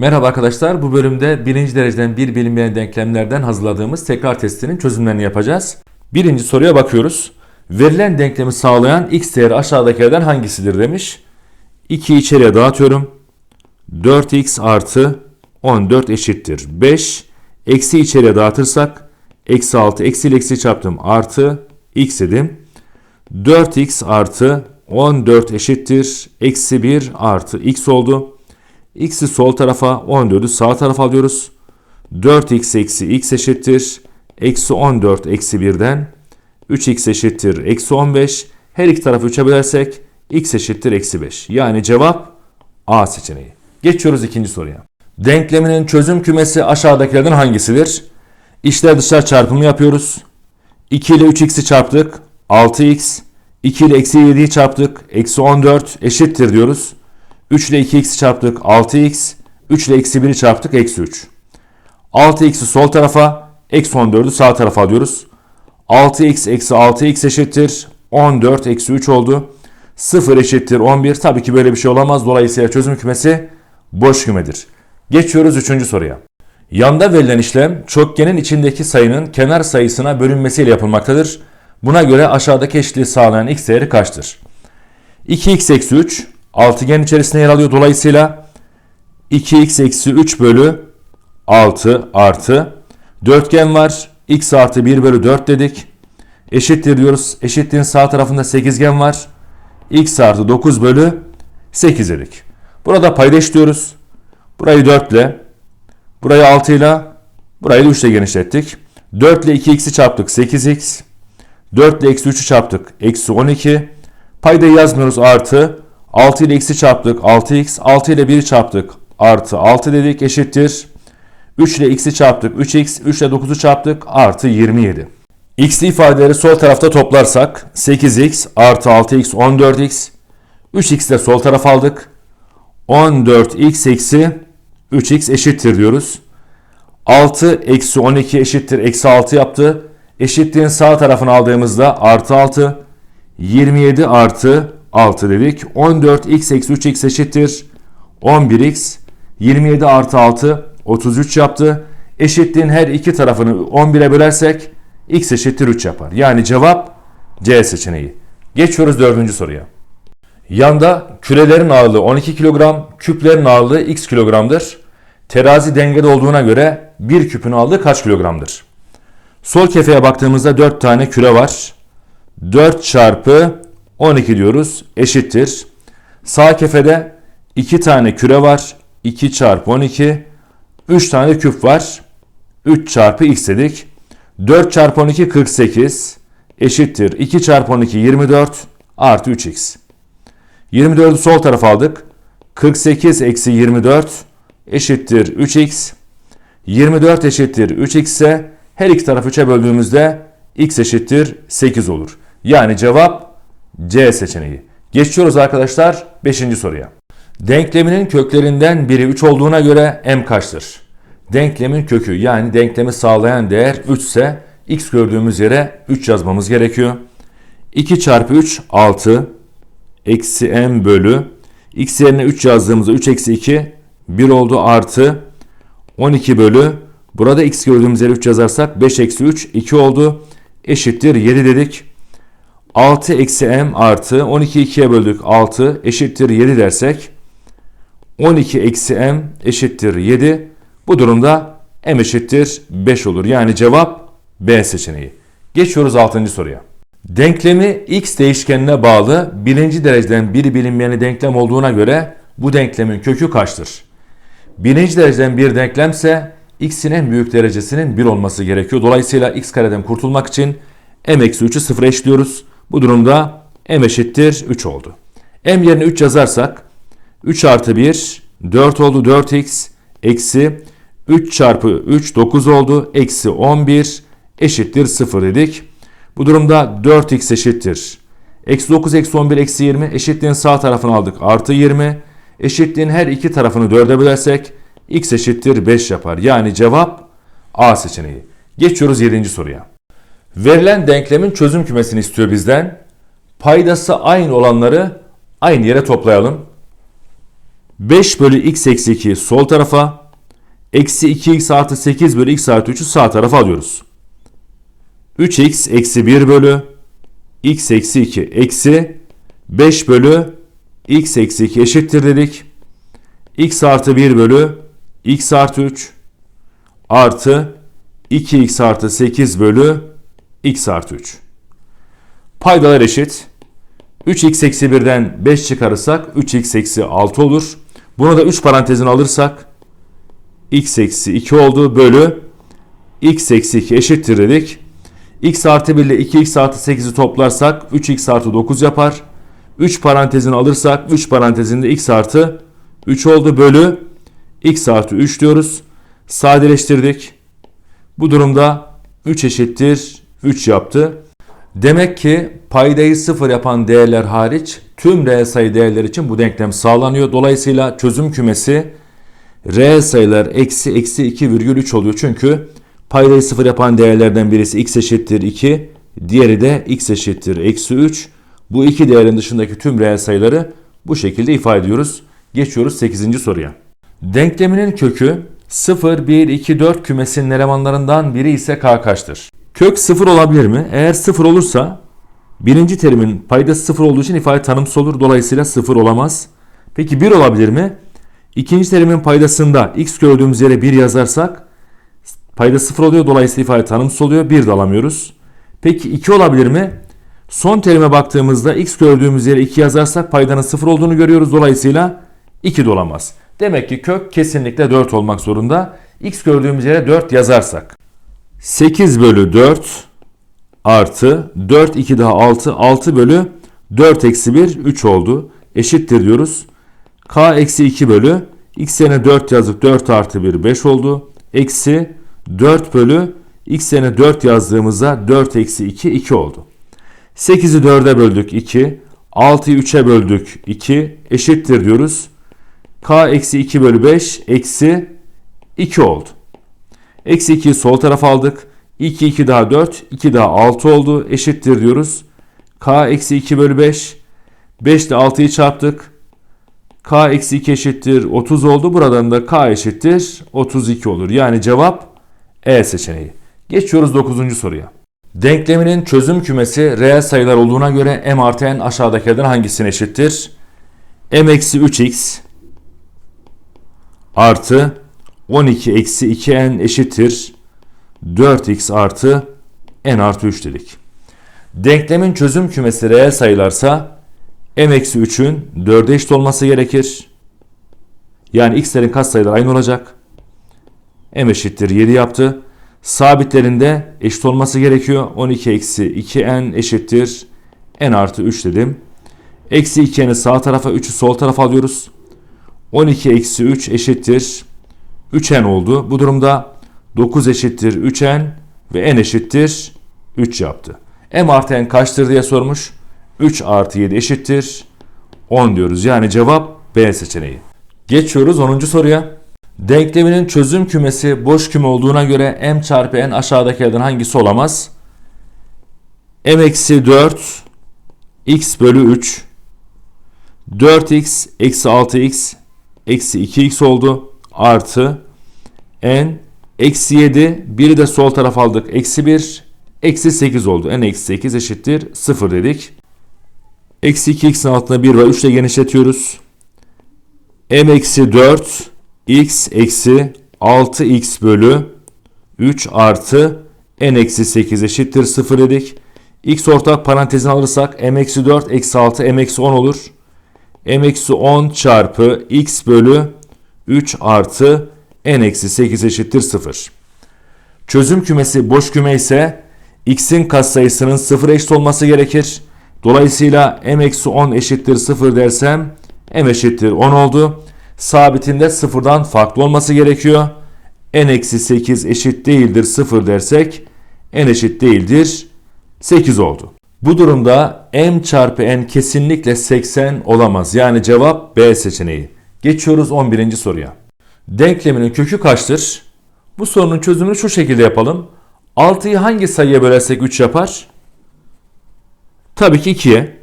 Merhaba arkadaşlar. Bu bölümde birinci dereceden bir bilinmeyen denklemlerden hazırladığımız tekrar testinin çözümlerini yapacağız. Birinci soruya bakıyoruz. Verilen denklemi sağlayan x değeri aşağıdakilerden hangisidir demiş. 2'yi içeriye dağıtıyorum. 4x artı 14 eşittir 5. Eksi içeriye dağıtırsak eksi 6 eksi ile eksi çarptım artı x dedim. 4x artı 14 eşittir eksi 1 artı x oldu. X'i sol tarafa 14'ü sağ tarafa alıyoruz. 4x eksi x eşittir. Eksi 14 eksi 1'den 3x eşittir eksi 15. Her iki tarafı 3'e bölersek x eşittir eksi 5. Yani cevap A seçeneği. Geçiyoruz ikinci soruya. Denkleminin çözüm kümesi aşağıdakilerden hangisidir? İçler dışlar çarpımı yapıyoruz. 2 ile 3x'i çarptık. 6x. 2 ile eksi 7'yi çarptık. Eksi 14 eşittir diyoruz. 3 ile 2x'i çarptık 6x. 3 ile eksi 1'i çarptık eksi 3. 6x'i sol tarafa eksi 14'ü sağ tarafa alıyoruz. 6x eksi 6x eşittir 14 eksi 3 oldu. 0 eşittir 11. Tabii ki böyle bir şey olamaz. Dolayısıyla çözüm kümesi boş kümedir. Geçiyoruz 3. soruya. Yanda verilen işlem çokgenin içindeki sayının kenar sayısına bölünmesiyle yapılmaktadır. Buna göre aşağıdaki eşitliği sağlayan x değeri kaçtır? 2x eksi 3 altıgen içerisinde yer alıyor. Dolayısıyla 2x eksi 3 bölü 6 artı dörtgen var. x artı 1 bölü 4 dedik. Eşittir diyoruz. Eşitliğin sağ tarafında sekizgen var. x artı 9 bölü 8 dedik. Burada paydaş diyoruz. Burayı 4 ile, burayı 6 ile, burayı da 3 ile genişlettik. 4 ile 2x'i çarptık 8x. 4 ile eksi 3'ü çarptık eksi 12. Paydayı yazmıyoruz artı 6 ile x'i çarptık 6x. 6 ile 1'i çarptık artı 6 dedik eşittir. 3 ile x'i çarptık 3x. 3 ile 9'u çarptık artı 27. x'li ifadeleri sol tarafta toplarsak 8x artı 6x 14x. 3x de sol tarafa aldık. 14x eksi 3x eşittir diyoruz. 6 eksi 12 eşittir eksi 6 yaptı. Eşitliğin sağ tarafını aldığımızda artı 6. 27 artı 6 dedik. 14x eksi 3x eşittir 11x. 27 artı 6 33 yaptı. Eşitliğin her iki tarafını 11'e bölersek x eşittir 3 yapar. Yani cevap C seçeneği. Geçiyoruz dördüncü soruya. Yanda kürelerin ağırlığı 12 kilogram, küplerin ağırlığı x kilogramdır. Terazi dengede olduğuna göre bir küpün ağırlığı kaç kilogramdır? Sol kefeye baktığımızda 4 tane küre var. 4 çarpı 12 diyoruz eşittir. Sağ kefede 2 tane küre var. 2 çarpı 12. 3 tane küp var. 3 çarpı x dedik. 4 çarpı 12 48 eşittir. 2 çarpı 12 24 artı 3x. 24'ü sol tarafa aldık. 48 eksi 24 eşittir 3x. 24 eşittir 3x ise her iki tarafı 3'e böldüğümüzde x eşittir 8 olur. Yani cevap C seçeneği. Geçiyoruz arkadaşlar 5. soruya. Denkleminin köklerinden biri 3 olduğuna göre m kaçtır? Denklemin kökü yani denklemi sağlayan değer 3 ise x gördüğümüz yere 3 yazmamız gerekiyor. 2 çarpı 3 6 eksi m bölü x yerine 3 yazdığımızda 3 eksi 2 1 oldu artı 12 bölü burada x gördüğümüz yere 3 yazarsak 5 eksi 3 2 oldu eşittir 7 dedik. 6 eksi m artı 12 2'ye böldük 6 eşittir 7 dersek 12 eksi m eşittir 7. Bu durumda m eşittir 5 olur. Yani cevap B seçeneği. Geçiyoruz 6. soruya. Denklemi x değişkenine bağlı birinci dereceden bir bilinmeyeni denklem olduğuna göre bu denklemin kökü kaçtır? Birinci dereceden bir denklemse x'in en büyük derecesinin 1 olması gerekiyor. Dolayısıyla x kareden kurtulmak için m eksi 3'ü 0'a eşliyoruz. Bu durumda m eşittir 3 oldu. m yerine 3 yazarsak 3 artı 1 4 oldu 4x eksi 3 çarpı 3 9 oldu eksi 11 eşittir 0 dedik. Bu durumda 4x eşittir. Eksi 9 eksi 11 eksi 20 eşitliğin sağ tarafını aldık artı 20. Eşitliğin her iki tarafını 4'e bölersek x eşittir 5 yapar. Yani cevap A seçeneği. Geçiyoruz 7. soruya. Verilen denklemin çözüm kümesini istiyor bizden. Paydası aynı olanları aynı yere toplayalım. 5 bölü x eksi 2 sol tarafa. Eksi 2x artı 8 bölü x artı 3'ü sağ tarafa alıyoruz. 3x eksi 1 bölü x eksi 2 eksi 5 bölü x eksi 2 eşittir dedik. x artı 1 bölü x artı 3 artı 2x artı 8 bölü x artı 3. Paydalar eşit. 3x eksi 1'den 5 çıkarırsak 3x eksi 6 olur. Bunu da 3 parantezin alırsak x eksi 2 oldu bölü x eksi 2 eşittir dedik. x artı 1 ile 2x artı 8'i toplarsak 3x artı 9 yapar. 3 parantezini alırsak 3 parantezinde x artı 3 oldu bölü x artı 3 diyoruz. Sadeleştirdik. Bu durumda 3 eşittir 3 yaptı. Demek ki paydayı sıfır yapan değerler hariç tüm reel sayı değerler için bu denklem sağlanıyor. Dolayısıyla çözüm kümesi reel sayılar eksi eksi 2 virgül 3 oluyor. Çünkü paydayı sıfır yapan değerlerden birisi x eşittir 2, diğeri de x eşittir eksi 3. Bu iki değerin dışındaki tüm reel sayıları bu şekilde ifade ediyoruz. Geçiyoruz 8. soruya. Denkleminin kökü 0, 1, 2, 4 kümesinin elemanlarından biri ise k kaçtır? Kök 0 olabilir mi? Eğer 0 olursa birinci terimin paydası 0 olduğu için ifade tanımsız olur. Dolayısıyla 0 olamaz. Peki 1 olabilir mi? İkinci terimin paydasında x gördüğümüz yere 1 yazarsak payda 0 oluyor. Dolayısıyla ifade tanımsız oluyor. 1 de alamıyoruz. Peki 2 olabilir mi? Son terime baktığımızda x gördüğümüz yere 2 yazarsak paydanın 0 olduğunu görüyoruz. Dolayısıyla 2 de olamaz. Demek ki kök kesinlikle 4 olmak zorunda. x gördüğümüz yere 4 yazarsak. 8 bölü 4 artı 4 2 daha 6 6 bölü 4 eksi 1 3 oldu. Eşittir diyoruz. k eksi 2 bölü x yerine 4 yazdık 4 artı 1 5 oldu. Eksi 4 bölü x yerine 4 yazdığımızda 4 eksi 2 2 oldu. 8'i 4'e böldük 2. 6'yı 3'e böldük 2 eşittir diyoruz. k eksi 2 bölü 5 eksi 2 oldu. Eksi 2'yi sol tarafa aldık. 2 2 daha 4 2 daha 6 oldu eşittir diyoruz. k eksi 2 bölü 5 5 ile 6'yı çarptık. k eksi 2 eşittir 30 oldu. Buradan da k eşittir 32 olur. Yani cevap E seçeneği. Geçiyoruz 9. soruya. Denkleminin çözüm kümesi reel sayılar olduğuna göre m artı n aşağıdakilerden hangisine eşittir? m eksi 3x artı 12 eksi 2n eşittir 4x artı n artı 3 dedik. Denklemin çözüm kümesi reel sayılarsa m eksi 3'ün 4'e eşit olması gerekir. Yani x'lerin katsayıları aynı olacak. m eşittir 7 yaptı. Sabitlerinde eşit olması gerekiyor. 12 eksi 2n eşittir n artı 3 dedim. Eksi 2n'i sağ tarafa 3'ü sol tarafa alıyoruz. 12 eksi 3 eşittir 3n oldu. Bu durumda 9 eşittir 3n ve n eşittir 3 yaptı. m artı n kaçtır diye sormuş. 3 artı 7 eşittir 10 diyoruz. Yani cevap B seçeneği. Geçiyoruz 10. soruya. Denkleminin çözüm kümesi boş küme olduğuna göre m çarpı n aşağıdakilerden hangisi olamaz? m eksi 4 x bölü 3 4x eksi 6x eksi 2x oldu artı n eksi 7 biri de sol taraf aldık. Eksi 1 eksi 8 oldu. n eksi 8 eşittir 0 dedik. Eksi 2x'in altına 1 var 3 ile genişletiyoruz. m eksi 4 x eksi 6x bölü 3 artı n eksi 8 eşittir 0 dedik. x ortak parantezini alırsak m eksi 4 eksi 6 m eksi 10 olur. m eksi 10 çarpı x bölü 3 artı n eksi 8 eşittir 0. Çözüm kümesi boş küme ise x'in katsayısının 0 eşit olması gerekir. Dolayısıyla m eksi 10 eşittir 0 dersem m eşittir 10 oldu sabitinde sıfırdan farklı olması gerekiyor. n eksi 8 eşit değildir 0 dersek n eşit değildir 8 oldu. Bu durumda m çarpı n kesinlikle 80 olamaz. Yani cevap B seçeneği. Geçiyoruz 11. soruya. Denkleminin kökü kaçtır? Bu sorunun çözümünü şu şekilde yapalım. 6'yı hangi sayıya bölersek 3 yapar? Tabii ki 2'ye.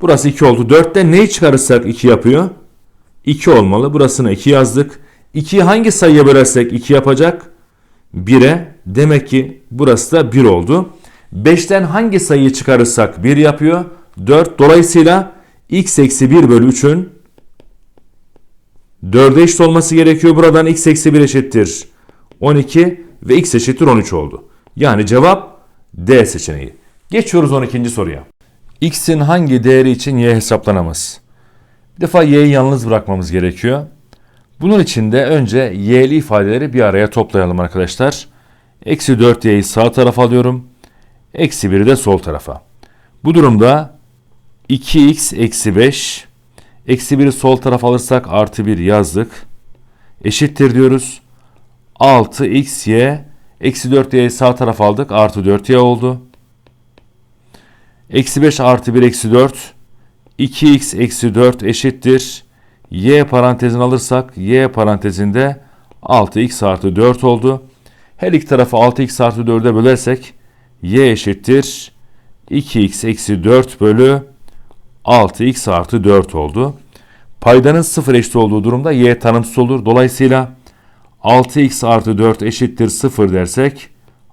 Burası 2 oldu. 4'te neyi çıkarırsak 2 yapıyor? 2 olmalı. Burasına 2 yazdık. 2'yi hangi sayıya bölersek 2 yapacak? 1'e. Demek ki burası da 1 oldu. 5'ten hangi sayıyı çıkarırsak 1 yapıyor? 4. Dolayısıyla x eksi 1 bölü 3'ün 4'e eşit olması gerekiyor. Buradan x eksi 1 eşittir 12 ve x eşittir 13 oldu. Yani cevap D seçeneği. Geçiyoruz 12. soruya. x'in hangi değeri için y hesaplanamaz? Bir defa y'yi yalnız bırakmamız gerekiyor. Bunun için de önce y'li ifadeleri bir araya toplayalım arkadaşlar. Eksi 4y'yi sağ tarafa alıyorum. Eksi 1'i de sol tarafa. Bu durumda 2x eksi 5 eksi 1'i sol tarafa alırsak artı 1 yazdık. Eşittir diyoruz. 6xy eksi 4y'yi sağ tarafa aldık. Artı 4y oldu. Eksi 5 artı 1 eksi 4 2x eksi 4 eşittir. Y parantezini alırsak y parantezinde 6x artı 4 oldu. Her iki tarafı 6x artı 4'e bölersek y eşittir. 2x eksi 4 bölü 6x artı 4 oldu. Paydanın sıfır eşit olduğu durumda y tanımsız olur. Dolayısıyla 6x artı 4 eşittir 0 dersek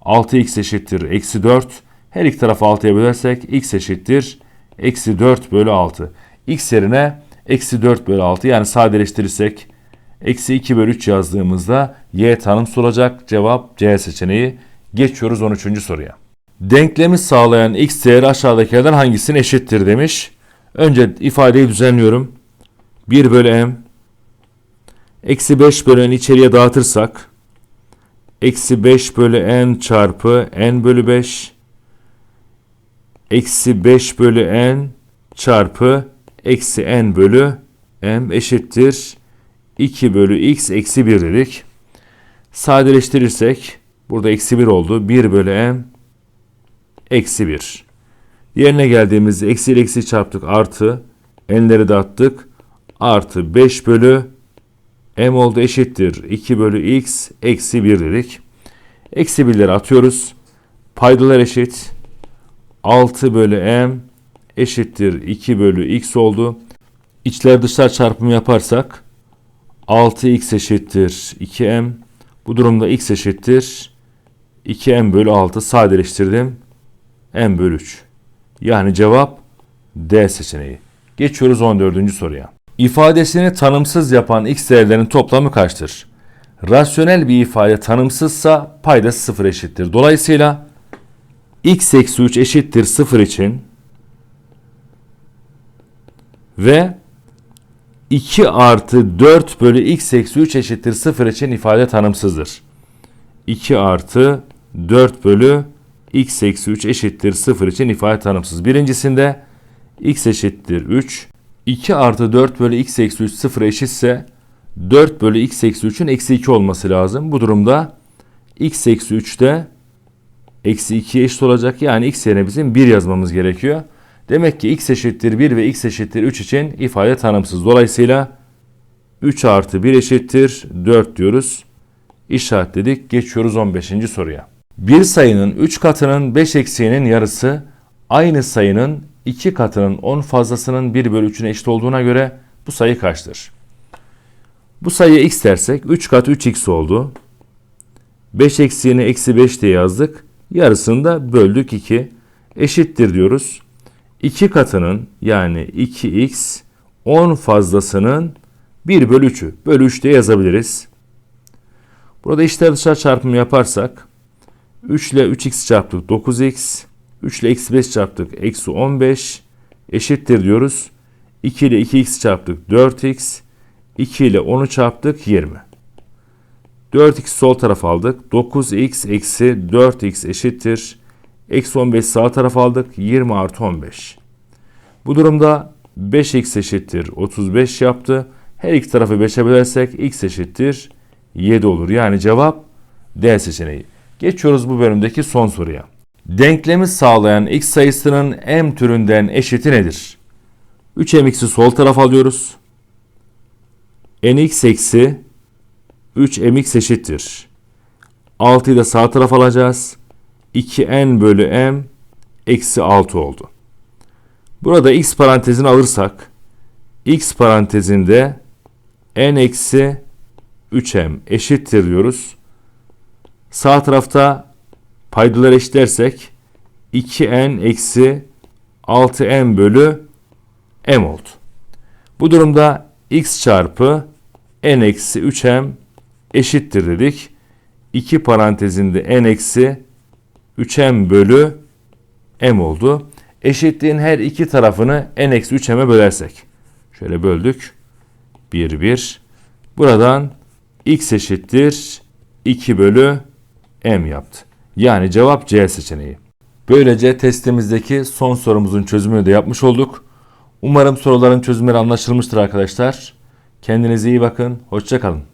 6x eşittir eksi 4. Her iki tarafı 6'ya bölersek x eşittir eksi 4 bölü 6. x yerine eksi 4 bölü 6 yani sadeleştirirsek eksi 2 bölü 3 yazdığımızda y tanımsız olacak. Cevap C seçeneği. Geçiyoruz 13. soruya. Denklemi sağlayan x değeri aşağıdakilerden hangisine eşittir demiş. Önce ifadeyi düzenliyorum. 1 bölü m eksi 5 bölü n içeriye dağıtırsak eksi 5 bölü n çarpı n bölü 5 eksi 5 bölü n çarpı eksi n bölü m eşittir 2 bölü x eksi 1 dedik. Sadeleştirirsek burada eksi 1 oldu. 1 bölü m eksi 1. Yerine geldiğimizde eksi eksi çarptık artı n'leri de attık. Artı 5 bölü m oldu eşittir 2 bölü x eksi 1 dedik. Eksi 1'leri atıyoruz. Paydalar eşit. 6 bölü m eşittir 2 bölü x oldu. İçler dışlar çarpımı yaparsak 6x eşittir 2m. Bu durumda x eşittir 2m bölü 6 sadeleştirdim. m bölü 3. Yani cevap D seçeneği. Geçiyoruz 14. soruya. İfadesini tanımsız yapan x değerlerinin toplamı kaçtır? Rasyonel bir ifade tanımsızsa paydası sıfır eşittir. Dolayısıyla x eksi 3 eşittir 0 için ve 2 artı 4 bölü x eksi 3 eşittir 0 için ifade tanımsızdır. 2 artı 4 bölü x eksi 3 eşittir 0 için ifade tanımsız. Birincisinde x eşittir 3. 2 artı 4 bölü x eksi 3 0 eşitse 4 bölü x eksi 3'ün eksi 2 olması lazım. Bu durumda x eksi 3 de eksi 2'ye eşit olacak. Yani x yerine bizim 1 yazmamız gerekiyor. Demek ki x eşittir 1 ve x eşittir 3 için ifade tanımsız. Dolayısıyla 3 artı 1 eşittir 4 diyoruz. İşaretledik. Geçiyoruz 15. soruya. Bir sayının 3 katının 5 eksiğinin yarısı aynı sayının 2 katının 10 fazlasının 1 bölü 3'üne eşit olduğuna göre bu sayı kaçtır? Bu sayıya x dersek 3 kat 3x oldu. 5 eksiğini eksi 5 diye yazdık. Yarısını da böldük 2. Eşittir diyoruz. 2 katının yani 2x 10 fazlasının 1 bölü 3'ü. Bölü 3 diye yazabiliriz. Burada içler dışarı çarpımı yaparsak 3 ile 3x çarptık 9x. 3 ile eksi 5 çarptık eksi 15 eşittir diyoruz. 2 ile 2x çarptık 4x. 2 ile 10'u çarptık 20. 4x sol tarafa aldık. 9x eksi 4x eşittir. Eksi 15 sağ tarafa aldık. 20 artı 15. Bu durumda 5x eşittir 35 yaptı. Her iki tarafı 5'e bölersek x eşittir 7 olur. Yani cevap D seçeneği. Geçiyoruz bu bölümdeki son soruya. Denklemi sağlayan x sayısının m türünden eşiti nedir? 3mx'i sol tarafa alıyoruz. nx eksi 3mx eşittir. 6'yı da sağ tarafa alacağız. 2n bölü m eksi 6 oldu. Burada x parantezini alırsak x parantezinde n eksi 3m eşittir diyoruz. Sağ tarafta paydaları eşitlersek 2n eksi 6m bölü m oldu. Bu durumda x çarpı n eksi 3m eşittir dedik. 2 parantezinde n eksi 3m bölü m oldu. Eşitliğin her iki tarafını n eksi 3m'e bölersek. Şöyle böldük. 1 1. Buradan x eşittir 2 bölü m yaptı. Yani cevap C seçeneği. Böylece testimizdeki son sorumuzun çözümünü de yapmış olduk. Umarım soruların çözümleri anlaşılmıştır arkadaşlar. Kendinize iyi bakın. Hoşçakalın.